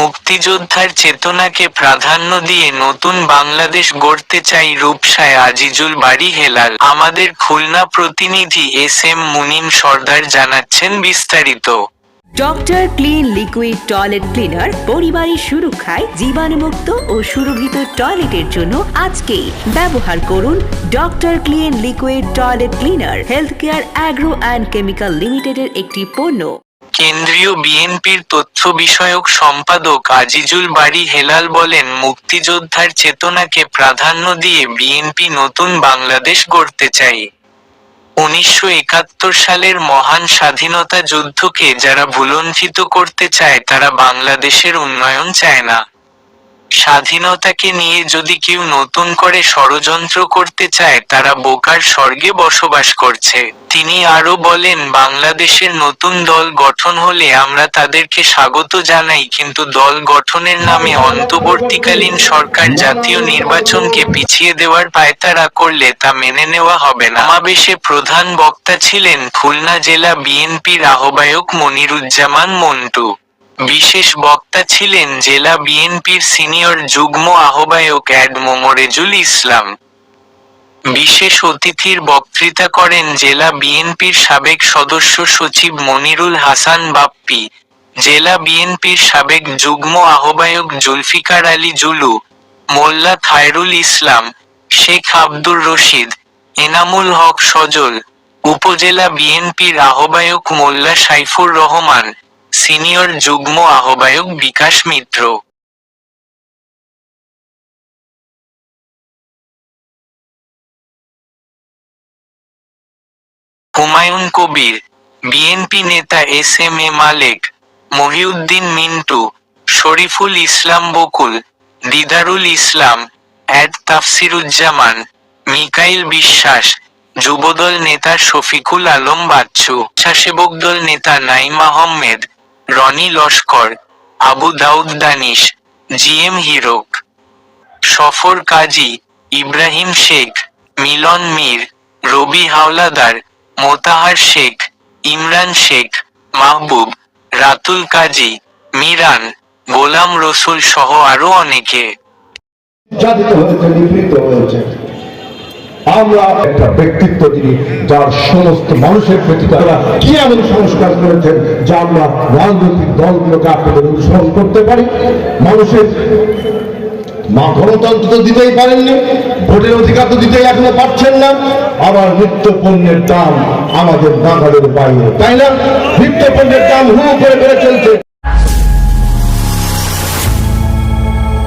মুক্তিযোদ্ধার চেতনাকে প্রাধান্য দিয়ে নতুন বাংলাদেশ গড়তে চাই রূপসায় আজিজুল বাড়ি হেলাল। আমাদের খুলনা প্রতিনিধি এস এম মুনিম সর্দার জানাচ্ছেন বিস্তারিত। Doctor clean liquid toilet cleaner পরিবারের সুরক্ষায় জীবাণুমুক্ত ও সুরক্ষিত টয়লেটের জন্য আজকেই। ব্যবহার করুন doctor clean liquid toilet cleaner health care agro and chemical লিমিটেডের একটি পণ্য। কেন্দ্রীয় বিএনপির তথ্য বিষয়ক সম্পাদক আজিজুল বাড়ি হেলাল বলেন, মুক্তিযোদ্ধার চেতনাকে প্রাধান্য দিয়ে বিএনপি নতুন বাংলাদেশ গড়তে চাই উনিশশো একাত্তর সালের মহান স্বাধীনতা যুদ্ধকে যারা ভুলণ্ঠিত করতে চায়, তারা বাংলাদেশের উন্নয়ন চায় না। স্বাধীনতাকে নিয়ে যদি কেউ নতুন করে ষড়যন্ত্র করতে চায়, তারা বোকার স্বর্গে বসবাস করছে। তিনি আরও বলেন, বাংলাদেশের নতুন দল গঠন হলে আমরা তাদেরকে স্বাগত জানাই, কিন্তু দল গঠনের নামে অন্তর্বর্তীকালীন সরকার জাতীয় নির্বাচনকে পিছিয়ে দেওয়ার পায়তারা করলে তা মেনে নেওয়া হবে না। সমাবেশে প্রধান বক্তা ছিলেন খুলনা জেলা বিএনপির আহ্বায়ক মনিরুজ্জামান মন্টু। বিশেষ বক্তা ছিলেন জেলা বিএনপির সিনিয়র যুগ্ম আহ্বায়ক অ্যাড মোমরেজুল ইসলাম। বিশেষ অতিথির বক্তৃতা করেন জেলা বিএনপির সাবেক সদস্য সচিব মনিরুল হাসান বাপ্পি, জেলা বিএনপির সাবেক যুগ্ম আহ্বায়ক জুলফিকার আলী জুলু, মোল্লা খায়রুল ইসলাম, শেখ আব্দুর রশিদ, এনামুল হক সজল, উপজেলা বিএনপির আহ্বায়ক মোল্লা সাইফুর রহমান সিনিয়র যুগ্ম আহ্বায়ক বিকাশ মিত্র। হুমায়ুন কবির, বিএনপি নেতা S M A Malek, Mohiuddin Mintu, Shariful Islam Bakul, Didarul Islam, add Tafsiruzzaman, Mikail Biswas, Jubodal নেতা শফিকুল আলম বাচ্চু স্বেচ্ছাসেবক দল নেতা নাইম আহমেদ রনি লস্কর, আবু দাউদ দানিশ জি এম হিরক, সফর কাজী ইব্রাহিম শেখ, মিলন মীর, রবি হাওলাদার, মোতাহার শেখ, ইমরান শেখ, মাহবুব, রাতুল কাজী, মিরান, গোলাম রসুল সহ আরও অনেকে। নিপীড়িত হয়েছে। আমরা একটা ব্যক্তিত্ব যিনি, যার সমস্ত মানুষের প্রতি তারা কি এমন সংস্কার করেছেন, যা আমরা রাজনৈতিক দলগুলোকে আপনাদের অনুসরণ করতে পারি? মানুষের মা গণতন্ত্র তো দিতেই পারেননি, ভোটের অধিকার তো দিতেই এখনও পারছেন না, আবার নিত্য পণ্যের দাম আমাদের নাগালের বাইরে, তাই না? নিত্য পণ্যের দাম হু করে বেড়ে চলছে।